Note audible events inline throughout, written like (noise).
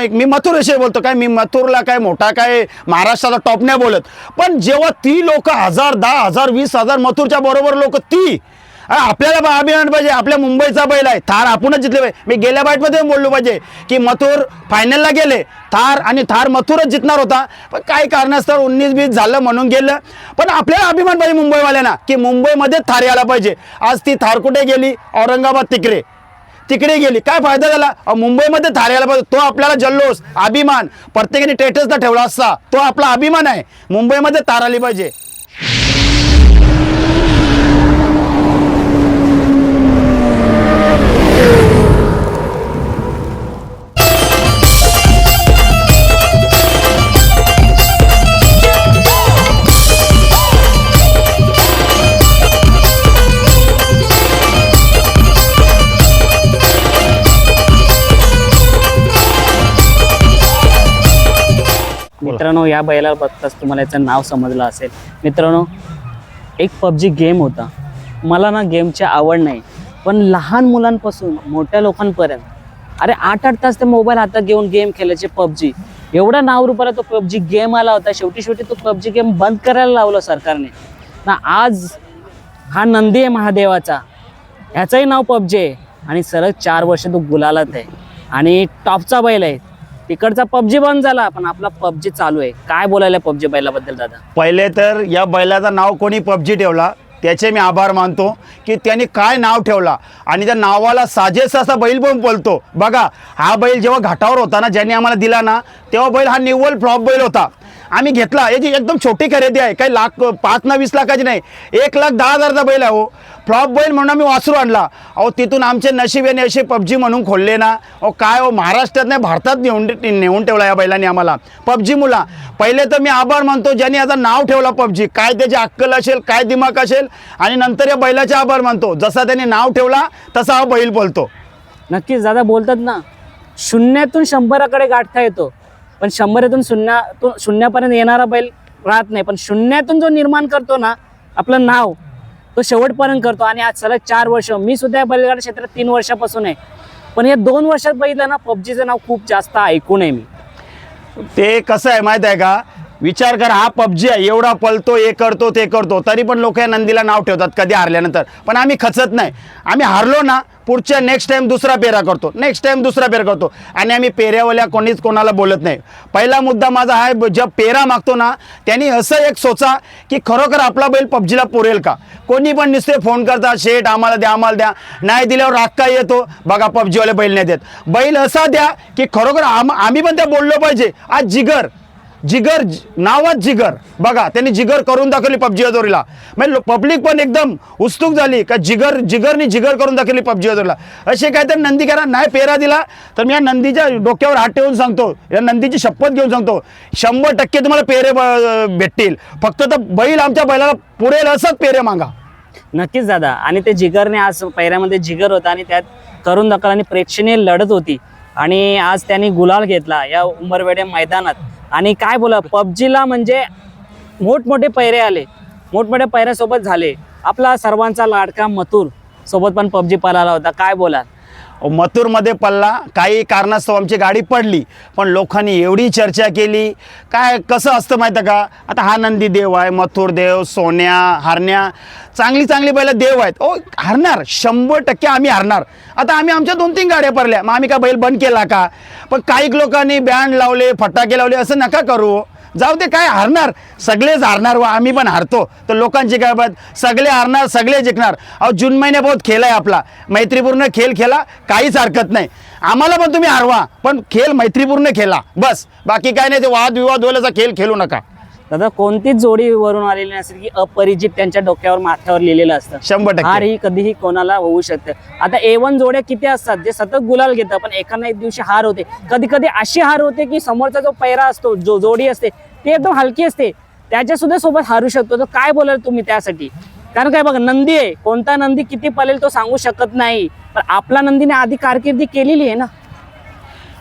एक मी मथुरविषयी बोलतो. काय मी मथुरला काय मोठा काय महाराष्ट्राचा टॉप नाही बोलत. पण जेव्हा ती लोक हजार दहा हजार वीस हजार मथुरच्या बरोबर लोक ती आपल्याला अभिमान पाहिजे. आपल्या मुंबईचा बैल आहे. थार आपणच जितले पाहिजे. मी गेल्या बाईटमध्ये बोललो पाहिजे की मथुर फायनलला गेले. थार आणि थार मथुरच जितणार होता. पण काही कारणास्तव उन्नीस बीस झालं म्हणून गेलं. पण आपल्याला अभिमान पाहिजे मुंबईवाल्यांना की मुंबईमध्ये थार यायला पाहिजे. आज ती थार कुठे गेली? औरंगाबाद तिकडे. तिकडे गेली. काय फायदा झाला? मुंबईमध्ये थारायला पाहिजे. तो आपल्याला जल्लोष अभिमान प्रत्येकाने टेटसला ठेवला असता. तो आपला अभिमान आहे. मुंबईमध्ये तार आली पाहिजे. मित्रांनो या बैलाला बघताच तुम्हाला याचं नाव समजलं असेल. मित्रांनो एक पबजी गेम होता. मला ना गेमची आवड नाही. पण लहान मुलांपासून मोठ्या लोकांपर्यंत अरे आठ आठ तास ते मोबाईल हातात घेऊन गेम खेळायचे पबजी. एवढा नाव रुपाला तो पबजी गेम आला होता. शेवटी शेवटी तो पबजी गेम बंद करायला लावलं सरकारने. ना आज हा नंदी आहे महादेवाचा. ह्याचंही नाव पबजी आहे. आणि सरळ चार वर्ष तो गुलालात आहे. आणि टॉपचा बैल आहे. तिकडचा पबजी बंद झाला पण आपला पबजी चालू आहे. काय बोलायला पबजी बैलाबद्दल दादा? पहिले तर या बैलाचं नाव कोणी पबजी ठेवला त्याचे मी आभार मानतो की त्यांनी काय नाव ठेवला आणि त्या नावाला साजेस असा बैल पण बोलतो. बघा हा बैल जेव्हा घाटावर होता ना ज्यांनी आम्हाला दिला ना तेव्हा बैल हा निव्वल फ्लॉप बैल होता. आम्ही घेतला. याची एकदम छोटी खरेदी आहे. काही लाख पाच ना वीस लाखाची नाही. एक लाख दहा हजारचा बैल आहे हो. फ्लॉप बैल म्हणून आम्ही वासरू आणला. अहो तिथून आमचे नशीब याने असे पबजी म्हणून खोलले ना. अहो काय हो महाराष्ट्रात नाही भारतात नेऊन नेऊन ठेवला या बैलाने आम्हाला. पबजी मुला. पहिले तर मी आभार मानतो ज्यांनी आता नाव ठेवला पबजी. काय त्याची अक्कल असेल काय दिमाग असेल आणि नंतर या बैलाचे आभार मानतो. जसा त्याने नाव ठेवला तसा हा बैल बोलतो. नक्कीच दादा बोलतात ना. शून्यातून शंभराकडे गाठता येतो. पण शंभरातून शून्यातून शून्यापर्यंत येणारा बैल राहत नाही. पण शून्यातून जो निर्माण करतो ना आपलं नाव तो शेवटपर्यंत करतो. आणि आज सलग चार वर्ष मी सुद्धा या बैलगाडा क्षेत्रात तीन वर्षापासून आहे. पण या दोन वर्षात बघितलं ना पबजीचं नाव खूप जास्त ऐकून आहे मी. ते कसं आहे माहीत आहे का? विचार कर हा पबजी आहे एवढा पलतो हे करतो ते करतो. तरी पण लोक या नंदीला नाव ठेवतात कधी हारल्यानंतर. पण आम्ही खचत नाही. आम्ही हारलो ना पुढच्या नेक्स्ट टाइम दुसरा पेरा करतो. नेक्स्ट टाइम दुसरा पेरा करतो. आणि आम्ही पेऱ्यावाल्या कोणीच कोणाला बोलत नाही. पहिला मुद्दा माझा हा आहे जेव्हा पेरा मागतो ना त्यांनी असं एक सोचा की खरोखर आपला बैल पबजीला पुरेल का? कोणी पण नुसते फोन करतात शेट आम्हाला द्या आम्हाला द्या. नाही दिल्यावर राग काय येतो. बघा पबजीवाले बैल नाही देत. बैल असा द्या की खरोखर आम आम्ही पण त्या बोललो पाहिजे. आज जिगर जिगर नावात जिगर. बघा त्यांनी जिगर करून दाखवली पबजी अजोरीला म्हणजे पब्लिक पण एकदम उत्सुक झाली का जिगर जिगरनी जिगर करून दाखवली पबजी अजोरीला असे काय तर नंदी करा नाही पेरा दिला तर मी या नंदीच्या डोक्यावर हात ठेवून सांगतो या नंदीची शपथ घेऊन सांगतो शंभर टक्के तुम्हाला पेरे भेटतील. फक्त तर बैल आमच्या बैलाला पुरेल असंच पेरे मागा. नक्कीच दादा. आणि ते जिगरने आज पैऱ्यामध्ये जिगर होता आणि त्यात करून दाखल आणि प्रेक्षणीय लढत होती. आणि आज त्यांनी गुलाल घेतला या उंबरवेड्या मैदानात. आणि काय बोला पबजीला म्हणजे मोठमोठे पैरे आले. मोठमोठ्या पैऱ्यासोबत झाले. आपला सर्वांचा लाडका मथुर सोबत पण पबजी पळाला होता. काय बोला मथुरमध्ये पडला. काही कारणास्तव आमची गाडी पडली. पण लोकांनी एवढी चर्चा केली. काय कसं असतं माहीत आहे का? आता हा नंदी देव आहे मथुर देव सोन्या हरण्या. चांगली चांगली बैल देव आहेत. ओ हरणार. शंभर टक्के आम्ही हरणार. आता आम्ही आमच्या दोन तीन गाड्या पडल्या. मग आम्ही का बैल बंद केला का? पण काही लोकांनी बँड लावले फटाके लावले असं नका करू. जाऊ दे काय हारणार? सगळेच हारणार व आम्ही पण हारतो. तर लोकांची काय बात? सगळे हारणार सगळे जिंकणार. अहो जून महिन्यापोत खेळ आहे आपला. मैत्रीपूर्ण खेळ खेळा काहीच हरकत नाही. आम्हाला पण तुम्ही हरवा पण खेळ मैत्रीपूर्ण खेळा. बस. बाकी काय नाही ते वादविवाद होल्याचा खेळ खेळू नका. दादा कोणतीच जोडी वरून आलेली नसेल की अपरिचित त्यांच्या डोक्यावर माथ्यावर लिहिलेलं असतं. शंभर टक्के. हार ही कधीही कोणाला होऊ शकते. आता ए वन जोड्या किती असतात? जे सतत गुलाल घेतात पण एखादा एक दिवशी हार होते. कधी कधी अशी हार होते की समोरचा जो पैरा असतो जो जोडी असते ती एकदम हलकी असते. त्याच्या सुद्धा सोबत हारू शकतो. तर काय बोलाल तुम्ही त्यासाठी? कारण काय बघा नंदी आहे. कोणता नंदी किती पळेल तो सांगू शकत नाही. पण आपला नंदीने आधी कारकिर्दी केलेली आहे ना.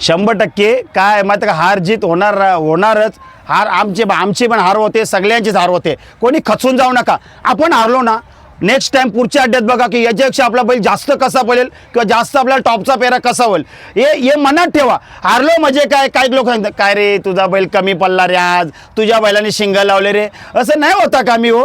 शंभर टक्के. काय माहिती का? हार जीत होणार होणारच. हार आमचे आमची पण हार होते सगळ्यांचीच हार होते. कोणी खचून जाऊ नका. आपण हारलो ना नेक्स्ट टाइम पुढच्या अड्ड्यात बघा की याच्यापेक्षा आपला बैल जास्त कसा पडेल किंवा जास्त आपला टॉपचा पेरा कसा होईल. हे हे मनात ठेवा. हारलो म्हणजे काय? काही लोक सांगतात काय रे तुझा बैल कमी पडला रे आज? तुझ्या बैलाने शिंग लावले रे. असं नाही होता का मी हो.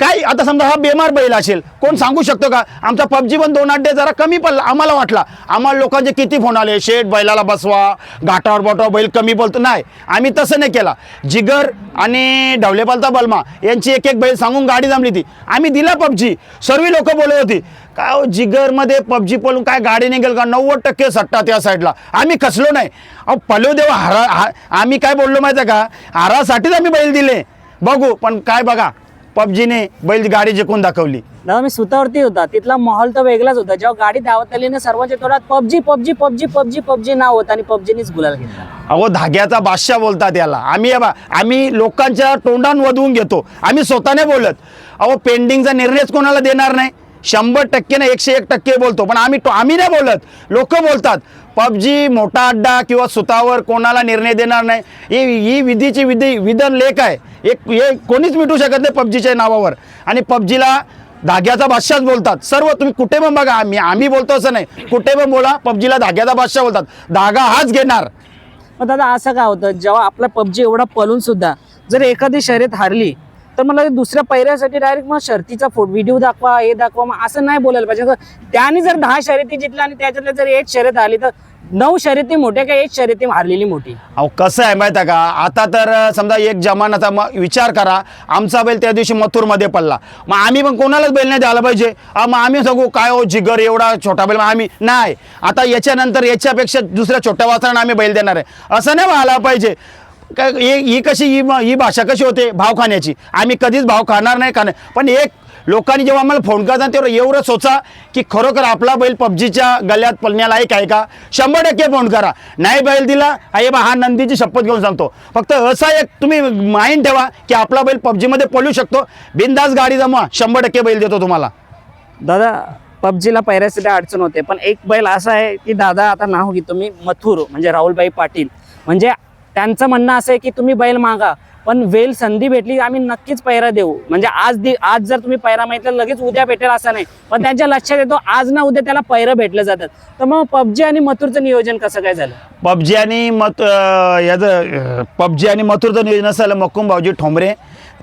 काय आता समजा हा बेमार बैल असेल कोण सांगू शकतो का? आमचा पबजी पण दोन अड्डे जरा कमी पडला आम्हाला वाटला. आम्हाला लोकांचे किती फोन आले? शेठ बैलाला बसवा. घाटावर बोटावर बैल कमी बोलतो नाही आम्ही तसं नाही केला. जिगर आणि ढवलेपालता बलमा यांची एक एक बैल सांगून गाडी जमली ती. आम्ही दिला पबजी. सर्व लोक बोलत होती काय हो जिगरमध्ये पबजी पळून काय गाडी निघेल का? नव्वद टक्के सट्टा त्या साईडला. आम्ही खचलो नाही. अहो पलो देव हारा आम्ही काय बोललो माहिती आहे का हारासाठीच आम्ही बैल दिले. बघू पण काय बघा. पबजीने बैल गाडी जिंकून दाखवली. दादा मी सुतावरती होता. तिथला माहोल तर वेगळाच होता. जेव्हा गाडी धावत आली ना सर्वांच्या तोंडात PUBG PUBG PUBG PUBG PUBG नाव होतं आणि पबजीनीच गुलाल घेतला. अहो धाग्याचा बादशाह बोलतात याला. आम्ही बा आम्ही लोकांच्या तोंडान वधवून घेतो. आम्ही स्वतःने बोलत. अहो पेंडिंगचा निर्णयच कोणाला देणार नाही? शंभर टक्के ना एकशे एक टक्के बोलतो. पण आम्ही तो आम्ही नाही बोलत. लोक बोलतात पबजी मोठा अड्डा किंवा सुतावर कोणाला निर्णय देणार नाही. ही ही विधीची विधी विधन लेख आहे. एक हे कोणीच मिटू शकत नाही पबजीच्या नावावर. आणि पबजीला धाग्याचा बादशाच बोलतात. सर्व तुम्ही कुठे पण बघा आम्ही आम्ही बोलतो असं नाही. कुठे पण बोला पबजीला धाग्याचा बादशाह बोलतात. धागा हाच घेणार. मग दादा असं काय होतं? जेव्हा आपला पबजी एवढा पळून सुद्धा जर एखादी शर्यत हारली तर मला दुसऱ्या पैऱ्यासाठी डायरेक्ट मग शर्तीचा फोट व्हिडिओ दाखवा हे दाखवा मग असं नाही बोलायला पाहिजे. तर त्याने जर दहा शर्यती जिंकल्या आणि त्याच्यातल्या जर एक शर्यत आली तर नऊ शर्यती मोठ्या का एक शर्यती हारलेली मोठी? अहो कसं आहे माहिती आहे का? आता तर समजा एक जमानाचा मग विचार करा. आमचा बैल त्या दिवशी मथुरमध्ये पडला. मग आम्ही पण कोणालाच बैल नाही द्यायला पाहिजे. मग आम्ही सांगू काय हो जिगर एवढा छोटा बैल मग आम्ही नाही. आता याच्यानंतर याच्यापेक्षा दुसऱ्या छोट्या वासरांना आम्ही बैल देणार आहे. असं नाही व्हायला पाहिजे. ही कशी ही ही भाषा कशी होते? भाव खाण्याची आम्ही कधीच भाव खाणार नाही खाणार. पण एक लोकांनी जेव्हा आम्हाला फोन करतात तेव्हा एवढं सोचा की खरोखर आपला बैल पबजीच्या गल्यात पळण्यालायक आहे का? शंभर टक्के फोन करा. नाही बैल दिला अरे बा हा नंदीची शपथ घेऊन सांगतो. फक्त असा एक तुम्ही माइंड ठेवा की आपला बैल पबजीमध्ये पळू शकतो. बिंदास गाडी जमवा. शंभर टक्के बैल देतो तुम्हाला. दादा पबजीला पैऱ्यासाठी अडचण होते. पण एक बैल असा आहे की दादा आता नाव घेतो मी मथुर म्हणजे राहुलबाई पाटील. म्हणजे त्यांचं म्हणणं असं आहे की तुम्ही बैल मागा. पण वेल संधी भेटली आम्ही नक्कीच पैरा देऊ. म्हणजे आज दि आज जर तुम्ही पैरा माहितलं लगेच उद्या भेटेल असं नाही. पण त्यांच्या लक्षात येतो आज ना उद्या त्याला पैरं भेटलं जातात. तर मग पबजी आणि मथुरचं नियोजन कसं काय झालं? पबजी आणि मत याचं पबजी आणि मथुरचं नियोजन झालं मक्कुम भाऊजी ठोंबरे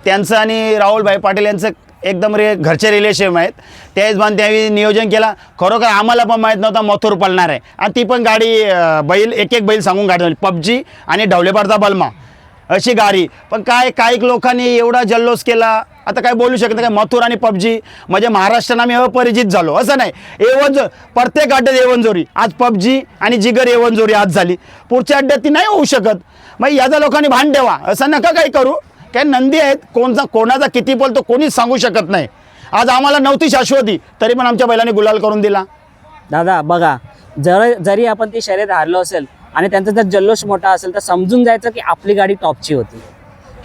त्यांचं आणि राहुलभाई पाटील यांचं एकदम रे घरचे रिलेशन आहेत. त्या हिशोबाने त्यावेळी नियोजन केला. खरोखर आम्हाला पण माहीत नव्हता मथुर पळणार आहे. आणि ती पण गाडी बैल एक एक बैल सांगून गाडी पबजी आणि ढवलेपारचा बलमा. अशी गाडी. पण काय काही लोकांनी एवढा जल्लोष केला. आता काय बोलू शकत नाही काय मथुर आणि पबजी. म्हणजे महाराष्ट्रानं आम्ही अपरिचित झालो. असं नाही. एवन जो प्रत्येक अड्ड्यात एवनजोरी आज पबजी आणि जिगर एवनजोरी आज झाली. पुढच्या अड्ड्यात ती नाही होऊ शकत. मग याचा लोकांनी भान ठेवा. असं नका काही करू. काय नंदी आहेत कोणचा कोणाचा किती बोलतो कोणीच सांगू शकत नाही. आज आम्हाला नव्हती शाश्वती तरी पण आमच्या बैलाने गुलाल करून दिला. दादा बघा. जर जरी आपण ती शर्यत हारलो असेल आणि त्यांचा जर जल्लोष मोठा असेल तर समजून जायचं की आपली गाडी टॉपची होती.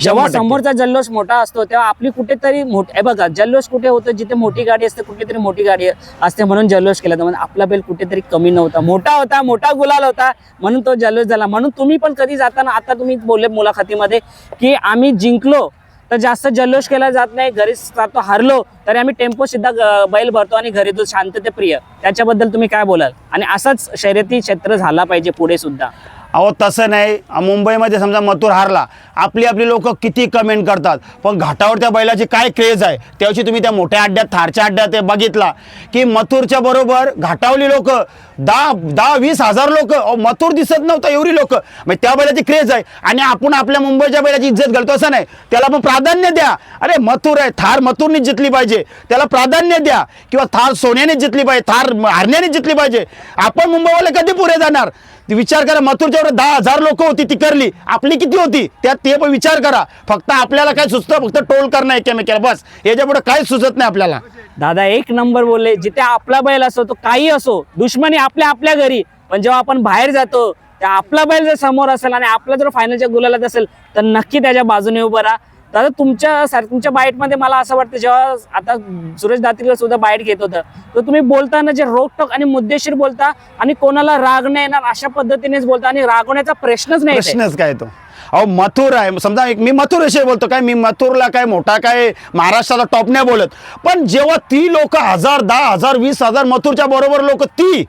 जेव्हा. समोरचा जल्लोष मोठा असतो तेव्हा आपली कुठेतरी मोठ बघा जल्लोष कुठे होतं जिथे मोठी गाडी असते कुठेतरी मोठी गाडी असते म्हणून जल्लोष केला म्हणजे आपला बैल कुठेतरी कमी नव्हता. मोठा होता मोठा गुलाल होता म्हणून तो जल्लोष झाला. म्हणून तुम्ही पण कधी जाताना आता तुम्ही बोलले मुलाखतीमध्ये की आम्ही जिंकलो तर जास्त जल्लोष केला जात नाही घरी जातो हरलो तरी आम्ही टेम्पो सिद्धा बैल भरतो आणि घरी तो शांततेप्रिय. त्याच्याबद्दल तुम्ही काय बोलाल? आणि असाच शर्यती क्षेत्र झाला पाहिजे पुढे सुद्धा. अहो तसं नाही. मुंबईमध्ये समजा मथुर हारला आपली आपली लोक किती कमेंट करतात. पण घाटावर त्या बैलाची काय क्रेज आहे? त्याची तुम्ही त्या मोठ्या अड्ड्यात थारच्या अड्ड्यात ते बघितला की मथुरच्या बरोबर घाटावली लोक दहा दहा वीस हजार लोक मथुर दिसत नव्हतं एवढी लोक. मग म्हणजे त्या बैलाची क्रेज आहे. आणि आपण आपल्या मुंबईच्या बैलाची इज्जत घालतो असं नाही. त्याला पण प्राधान्य द्या. अरे मथुर आहे. थार मथुरने जितली पाहिजे. त्याला प्राधान्य द्या. किंवा थार सोन्यानेच जितली पाहिजे. थार हरण्याने जितली पाहिजे. आपण मुंबईवाले कधी पुढे जाणार? विचार करा मथुरच्या एवढं दहा हजार लोक होती ती करली. आपली किती होती? त्यात ते पण विचार करा. फक्त आपल्याला काय सुचतं? फक्त टोल करणं एकमेकाला. बस. याच्यापुढे काहीच सुचत नाही आपल्याला. दादा एक नंबर बोलले. जिथे आपला बैल असो तो काही असो दुश्मनी आपल्या आपल्या घरी. पण जेव्हा आपण बाहेर जातो त्या आपला बैल जर समोर असेल आणि आपला जर फायनलच्या गुलालात असेल तर नक्की त्याच्या बाजूने उभं राहा. दादा तुमच्या सर तुमच्या बाईटमध्ये मला असं वाटतं जेव्हा आता सुरेश दातीकर सुद्धा बाईट घेत होतं तर तुम्ही बोलताना जे रोकटोक आणि मुद्देशीर बोलता आणि कोणाला राग नाही येणार अशा पद्धतीनेच बोलता आणि रागवण्याचा प्रश्नच नाही प्रश्नच काय तो? अहो मथुर आहे. समजा एक मी मथुर विषयी बोलतो काय? मी मथुरला काय मोठा काय महाराष्ट्राला टॉप नाही बोलत. पण जेव्हा ती लोक हजार दहा हजार वीस हजार मथुरच्या बरोबर लोक ती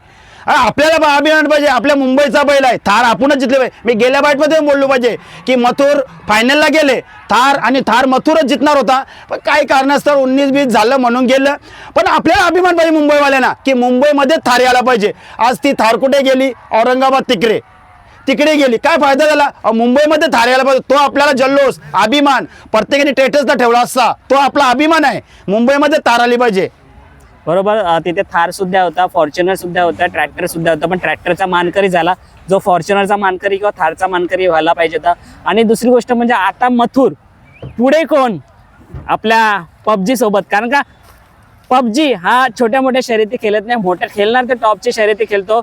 आपल्याला पण अभिमान पाहिजे. आपल्या मुंबईचा बैल आहे. थार आपणच जितले पाहिजे. मी गेल्या बाईटमध्ये बोललो पाहिजे की मथुर फायनलला गेले. थार आणि थार मथुरच जितणार होता. पण काही कारणास्तव उन्नीस बीस झालं म्हणून गेलं. पण आपल्याला अभिमान पाहिजे मुंबईवाल्यांना की मुंबईमध्ये थार यायला पाहिजे. आज ती थार कुठे गेली? औरंगाबाद तिकडे. तिकडे गेली. काय फायदा झाला? मुंबईमध्ये थार यायला पाहिजे. तो आपल्याला जल्लोष अभिमान प्रत्येकाने टेटसला ठेवला असता. तो आपला अभिमान आहे. मुंबईमध्ये थार आली पाहिजे. बरोबर तिथे थार सुद्धा होता फॉर्च्युनर सुद्धा होता ट्रॅक्टर सुद्धा होता पण ट्रॅक्टरचा मानकरी झाला. जो फॉर्च्युनरचा मानकरी किंवा थारचा मानकरी व्हायला पाहिजे होता. आणि दुसरी गोष्ट म्हणजे आता मथुर पुढे कोण? आपल्या पबजी सोबत. कारण का पबजी हा छोट्या मोठ्या शर्यती खेळत नाही मोठ्या खेळणार तर टॉपची शर्यती खेळतो.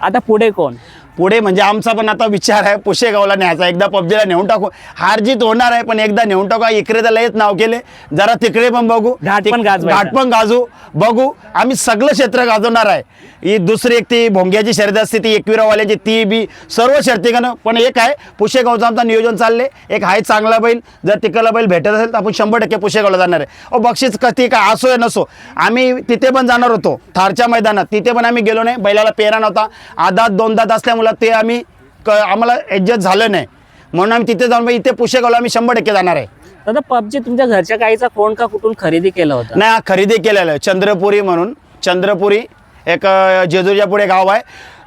आता पुढे कोण? पुढे म्हणजे आमचा पण आता विचार आहे पुशेगावला न्यायचा. एकदा पबजीला नेऊन टाकू. हारजीत होणार आहे पण एकदा नेऊन टाकू. इकडे तर लयच नाव केले. जरा तिकडे पण बघू. घाट पण. घाट पण गाजू. बघू. आम्ही सगळं क्षेत्र गाजवणार आहे. ही दुसरी एक ती भोंग्याची शर्यत असते ती एकविरावाल्याची ती बी सर्व शर्ती करणं पण एक आहे पुशेगावचं आमचं नियोजन चालले एक आहे चांगला बैल. जर तिकडला बैल भेटत असेल तर आपण शंभर टक्के पुशेगावला जाणार आहे. अहो बक्षीस कधी काय असो या नसो. आम्ही तिथे पण जाणार होतो थारच्या मैदानात. तिथे पण आम्ही गेलो नाही. बैलाला पेरा नव्हता. आदात दोन दात असल्यामुळं ते आम्ही क आम्हाला ॲडजस्ट झालं नाही. म्हणून आम्ही तिथे जाऊन इथे पुशेगावला आम्ही शंभर टक्के जाणार आहे. दादा पबजी तुमच्या घरच्या गाईचा कोण का कुठून खरेदी केलं होतं? नाही हा खरेदी केलेलं आहे. चंद्रपुरी म्हणून. चंद्रपुरी एक अ, जेजूरच्या पुढे गाव आहे.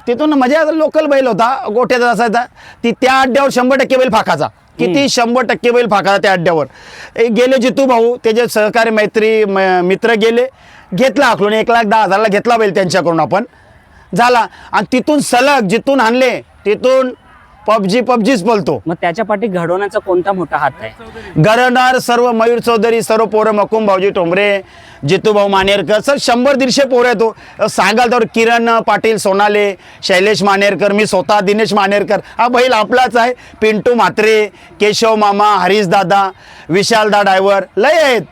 तिथून म्हणजे लोकल बैल होता गोठ्याचा असायचा. ती त्या अड्ड्यावर शंभर टक्के बैल फाकाचा किती शंभर टक्के बैल फाकाचा त्या अड्ड्यावर. ए, गेले जितू भाऊ त्याचे सहकारी मैत्री म- मित्र गेले. घेतला आखलून एक लाख दहा हजारला घेतला बैल त्यांच्याकडून आपण. झाला. आणि तिथून सलग जिथून आणले तिथून पबजी पबजीच बोलतो. मग त्याच्या पाठी घडवण्याचा कोणता मोठा हात आहे? गरणार सर्व मयूर चौधरी सर्व पोरं मकुम भाऊजी टोंबरे जितूभाऊ मानेरकर सर शंभर दीडशे पोरं येतो सांगाल तर किरण पाटील सोनाले शैलेश मानेरकर मी स्वतः दिनेश मानेरकर. हा बैल आपलाच आहे. पिंटू म्हात्रे केशव मामा हरीश दादा विशालदा ड्रायव्हर लय आहेत.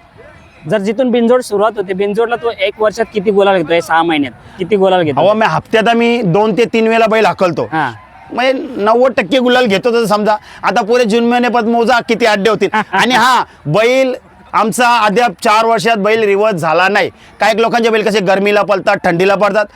जर जिथून बिनजोड सुरुवात होते बिनजोडला तो एक वर्षात किती गोलाल घेतोय सहा महिन्यात. किती गोलाल घेतो? अहो मी हप्त्यात आम्ही दोन ते तीन वेळा बैल हाकलतो. हा. म्हणजे नव्वद टक्के गुलाल घेतो तसं समजा. आता पुरे जून महिन्यापासून मोजा किती अड्डे होतील. (laughs) आणि हा बैल आमचा अद्याप चार वर्षात बैल रिवर्स झाला नाही. काही लोकांचे बैल कसे गरमीला पळतात थंडीला पळतात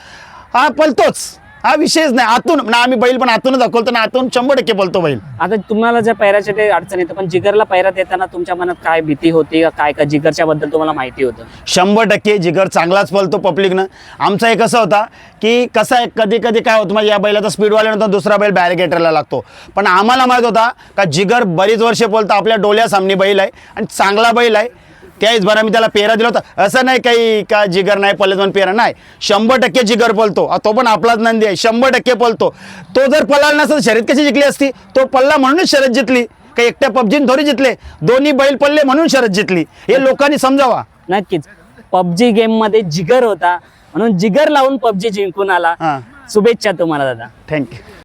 हा पळतोच. हा विषयच नाही. आतून ना आम्ही बैल पण आतूनच दाखवतो ना आतून शंभर टक्के पळतो बैल. आता तुम्हाला ज्या पैराच्या ते अडचण येतं पण जिगरला पैरा देताना तुमच्या मनात काय भीती होती? का काय का जिगरच्या बद्दल तुम्हाला माहिती होतं? शंभर टक्के जिगर चांगलाच पळतो पब्लिकनं. आमचा एक असं होता की कसं आहे कधी कधी काय होतं म्हणजे या बैलाचा स्पीडवाल्यानंतर दुसरा बैल बॅरिगेटरला लागतो. पण आम्हाला माहीत होता का जिगर बरीच वर्ष बोलतं आपल्या डोळ्यासामनी बैल आहे आणि चांगला बैल आहे. त्याच बरं मी त्याला पेरा दिला होता. असं नाही काही का जिगर नाही पळत म्हणून पेरा. नाही शंभर टक्के जिगर पळतो आ, तो पण आपलाच नंदी आहे. शंभर टक्के पळतो तो जर पळाला नसता तर शर्यत कशी जिंकली असती? तो पल्ला म्हणूनच शर्यत जिंकली. काही एकट्या पबजीने थोडी जिंकले. दोन्ही बैल पडले म्हणून शर्यत जिंकली. हे लोकांनी समजावा. नक्कीच. पबजी गेममध्ये जिगर होता. म्हणून जिगर लावून पबजी जिंकून आला. शुभेच्छा तुम्हाला दादा. थँक्यू